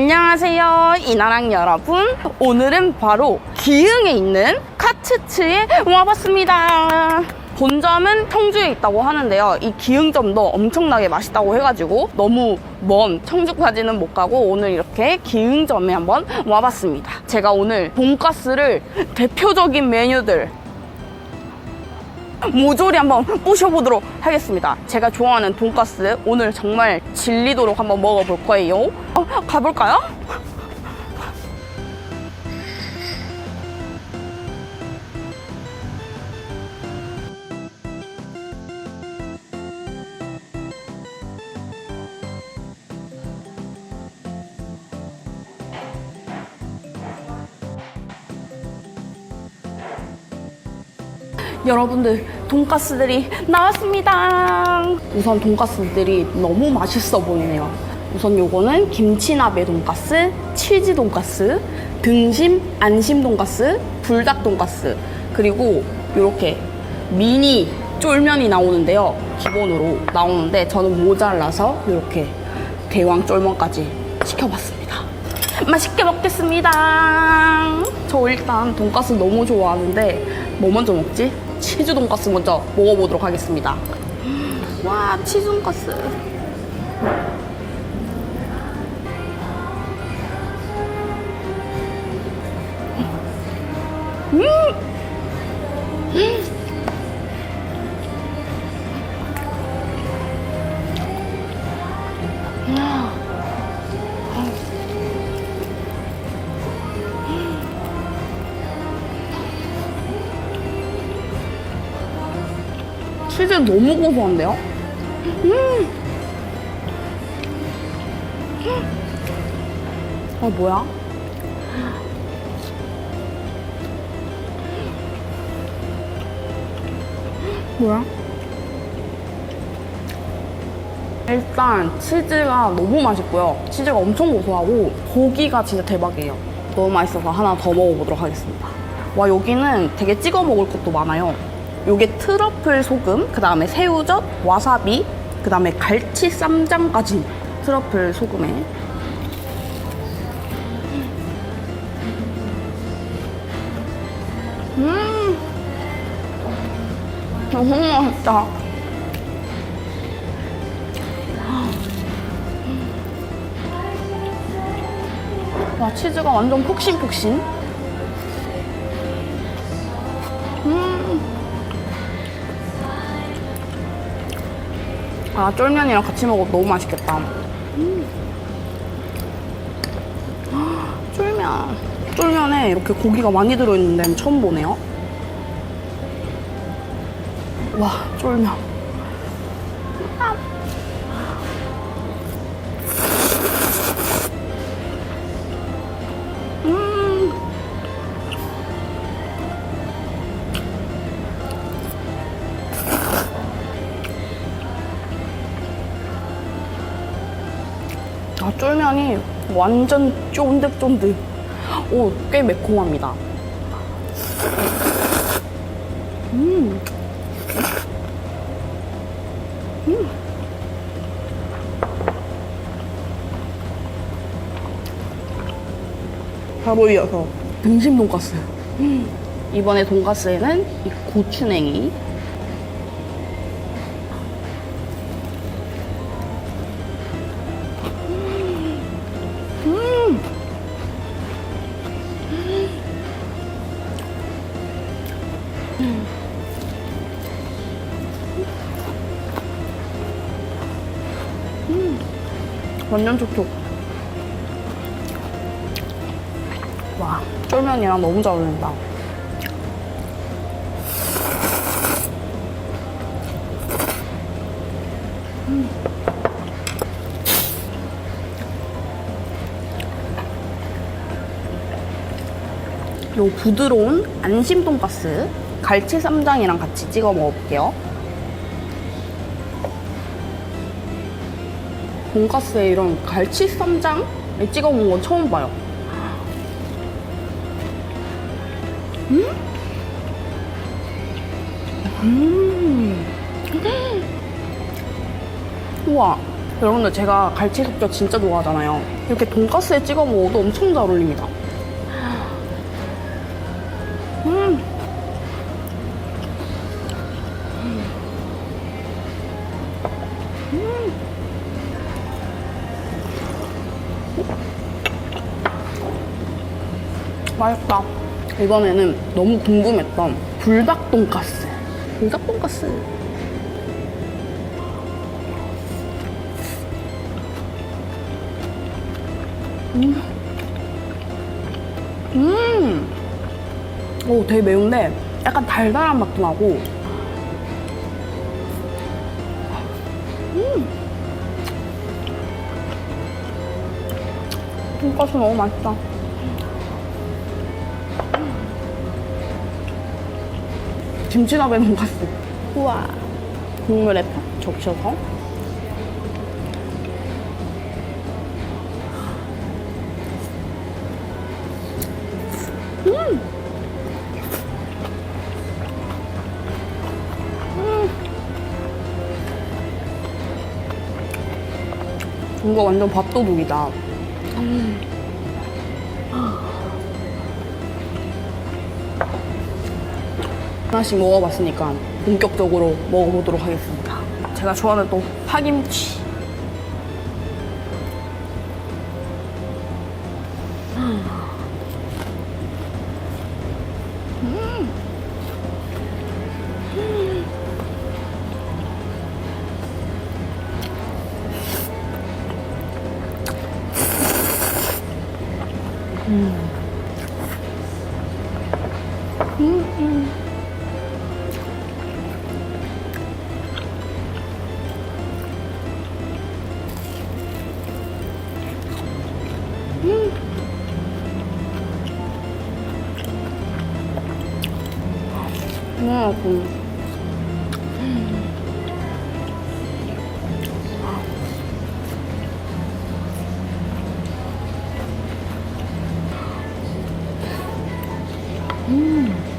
안녕하세요 이나랑 여러분. 오늘은 바로 기흥에 있는 카츠츠에 와봤습니다. 본점은 청주에 있다고 하는데요. 이 기흥점도 엄청나게 맛있다고 해가지고 너무 먼 청주까지는 못 가고 오늘 이렇게 기흥점에 한번 와봤습니다. 제가 오늘 돈가스를 대표적인 메뉴들 모조리 한번 부셔보도록 하겠습니다. 제가 좋아하는 돈가스 오늘 정말 질리도록 한번 먹어볼 거예요. 어, 가볼까요? 여러분들 돈가스들이 나왔습니다. 우선 돈가스들이 너무 맛있어 보이네요. 우선 요거는 김치나베 돈가스, 치즈 돈가스, 등심 안심 돈가스, 불닭 돈가스, 그리고 요렇게 미니 쫄면이 나오는데요. 기본으로 나오는데 저는 모자라서 이렇게 대왕 쫄면까지 시켜봤습니다. 맛있게 먹겠습니다. 저 일단 돈가스 너무 좋아하는데 뭐 먼저 먹지? 치즈 돈가스 먼저 먹어보도록 하겠습니다. 와 치즈 돈가스. 너무 고소한데요? 음. 아 뭐야? 뭐야? 일단 치즈가 너무 맛있고요. 치즈가 엄청 고소하고 고기가 진짜 대박이에요. 너무 맛있어서 하나 더 먹어보도록 하겠습니다. 와 여기는 되게 찍어 먹을 것도 많아요. 요게 트러플 소금, 그 다음에 새우젓, 와사비, 그 다음에 갈치 쌈장까지 트러플 소금에 음 너무 맛있다. 와 치즈가 완전 폭신폭신. 아 쫄면이랑 같이 먹어도 너무 맛있겠다. 음. 쫄면. 쫄면에 이렇게 고기가 많이 들어있는 데는 처음 보네요. 와 쫄면. 쫄면이 완전 쫀득쫀득. 오, 꽤 매콤합니다. 음. 음. 바로 이어서 등심 돈가스. 음. 이번에 돈가스에는 이 고추냉이, 완전 촉촉. 와, 쫄면이랑 너무 잘 어울린다. 음. 요 부드러운 안심 돈가스 갈치 쌈장이랑 같이 찍어 먹어볼게요. 돈가스에 이런 갈치 쌈장에 찍어 먹은 건 처음 봐요. 음? 음. 우와. 여러분들 제가 갈치 숙젓 진짜 좋아하잖아요. 이렇게 돈가스에 찍어 먹어도 엄청 잘 어울립니다. 맛있다. 이번에는 너무 궁금했던 불닭 돈가스. 불닭 돈가스. 음. 오, 되게 매운데 약간 달달한 맛도 나고. 음. 돈가스 너무 맛있다. 김치鍋 돈가스. 우와. 국물에 팍 적셔서. 이거 완전 밥도둑이다. 하나씩 먹어봤으니까 본격적으로 먹어보도록 하겠습니다. 제가 좋아하는 또 파김치. 음, 맛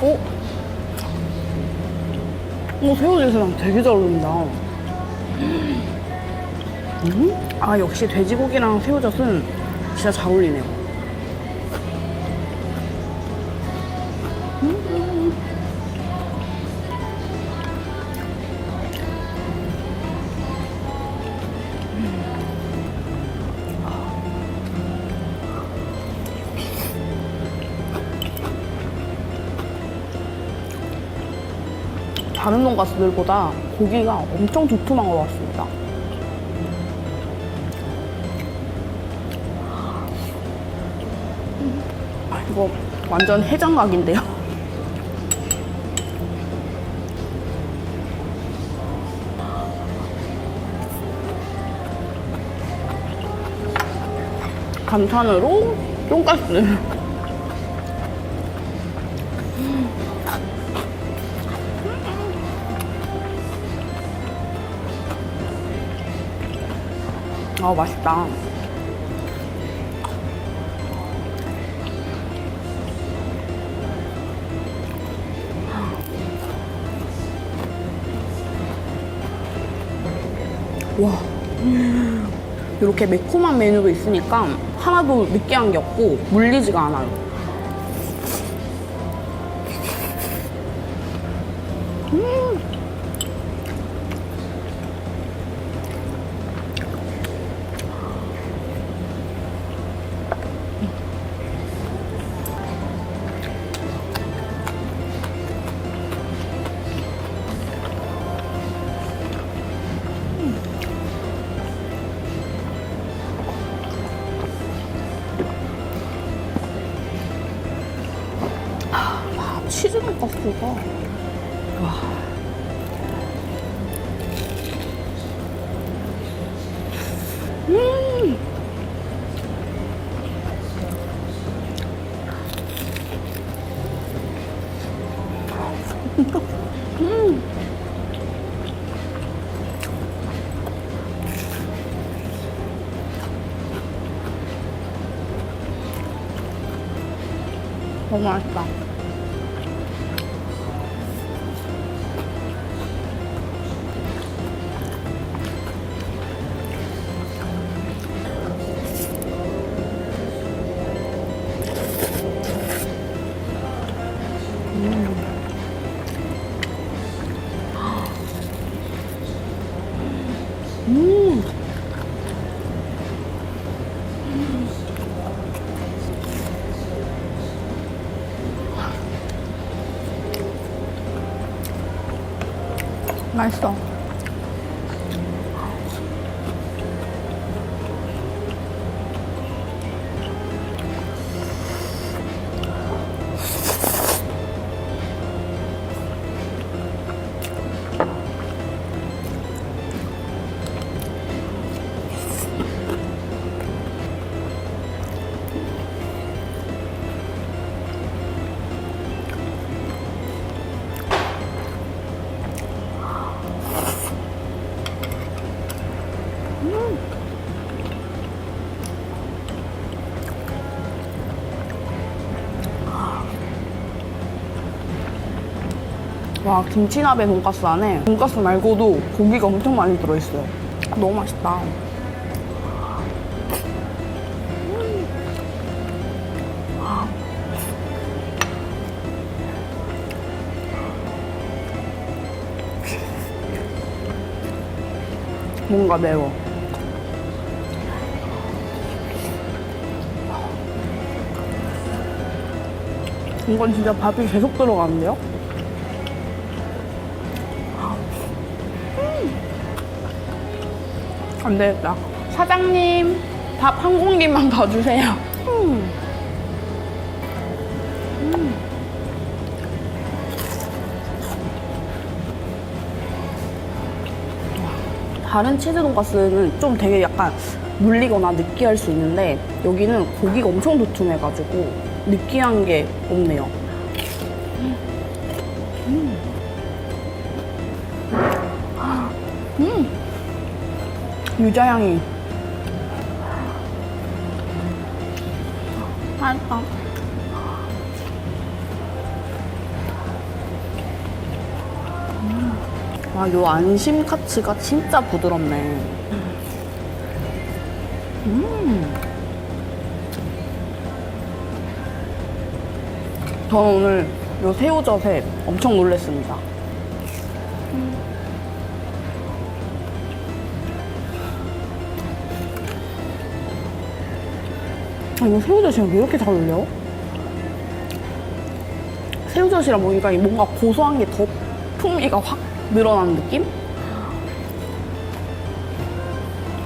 어? 어, 새우젓이랑 되게 잘 어울린다. 음? 아, 역시 돼지고기랑 새우젓은 진짜 잘 어울리네요. 다른 돈가스들보다 고기가 엄청 두툼한 것 같습니다. 아, 이거 완전 해장각인데요. 감탄으로 돈가스. 아 맛있다. 와. 이렇게 매콤한 메뉴도 있으니까 하나도 느끼한 게 없고 물리지가 않아요. 돈가스가. 와. 음. 너무 맛있다. 음. 맛있어. 와 김치나베 돈가스 안에 돈가스 말고도 고기가 엄청 많이 들어있어요. 너무 맛있다. 뭔가 매워. 이건 진짜 밥이 계속 들어가는데요? 안 되겠다. 사장님, 밥 한 공기만 더 주세요. 음. 음. 다른 치즈 돈가스는 좀 되게 약간 물리거나 느끼할 수 있는데 여기는 고기가 엄청 두툼해가지고 느끼한 게 없네요. 유자향이 맛있다. 음. 와, 요 안심 카츠가 진짜 부드럽네. 음. 저는 오늘 요 새우젓에 엄청 놀랐습니다. 이거 새우젓이랑 왜 이렇게 잘 어울려? 새우젓이랑 먹으니까 이 뭔가 고소한 게 더 풍미가 확 늘어나는 느낌?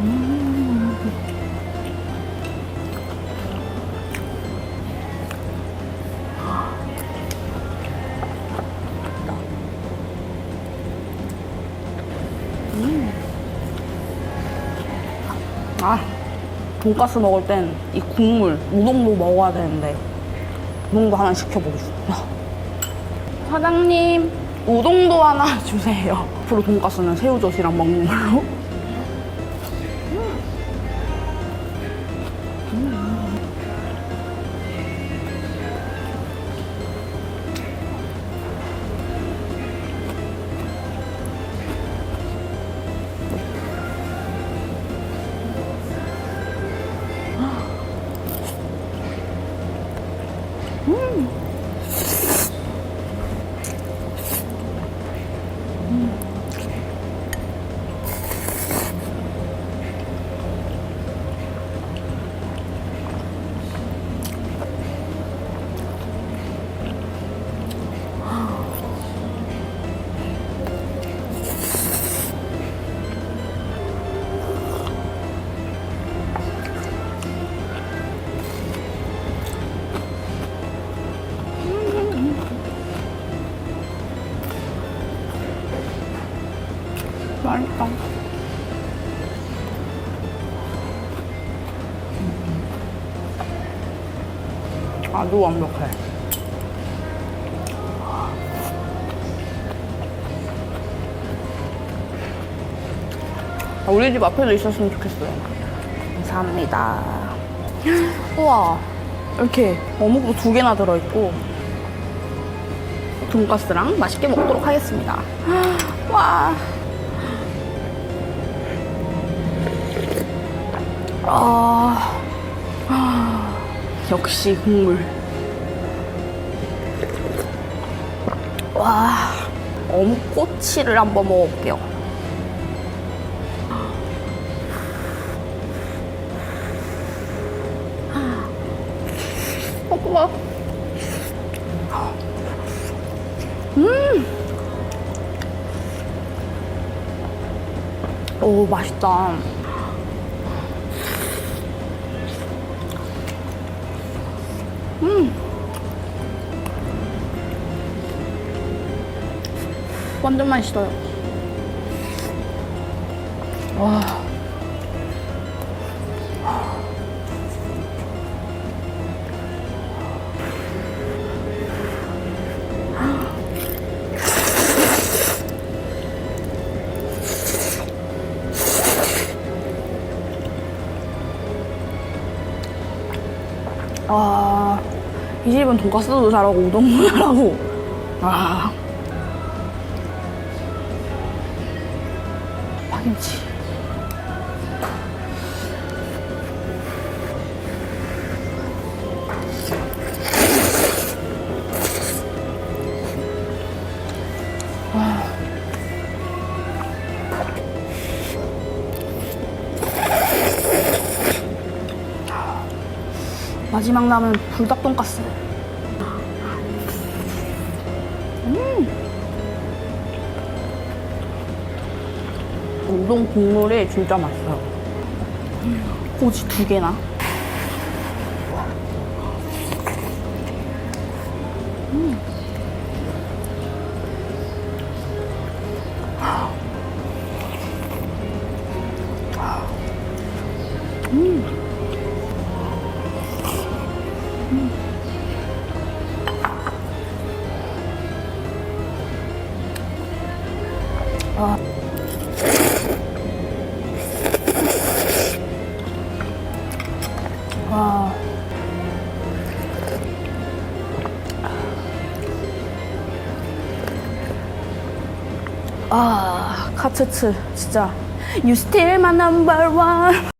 음. 음. 아, 돈가스 먹을 땐 이 국물, 우동도 먹어야 되는데 우동도 하나 시켜보고 싶다. 사장님, 우동도 하나 주세요. 앞으로 돈가스는 새우젓이랑 먹는 걸로. 맛있다. 아주 완벽해. 아, 우리 집 앞에도 있었으면 좋겠어요. 감사합니다. 우와, 이렇게 어묵도 두 개나 들어있고, 돈가스랑 맛있게 먹도록 하겠습니다. 와. 아, 아, 역시 국물. 와, 어묵 꼬치를 한번 먹어볼게요. 볶음밥. 음. 오, 맛있다. 음. 완전 맛있어요. 와. 이 집은 돈가스도 잘하고 우동도 잘하고. 아. 파김치. 마지막 남은 불닭 돈가스. 우동 국물이 진짜 맛있어요. 고지 두 개나. 와. 아, 카츠츠 진짜 still my number one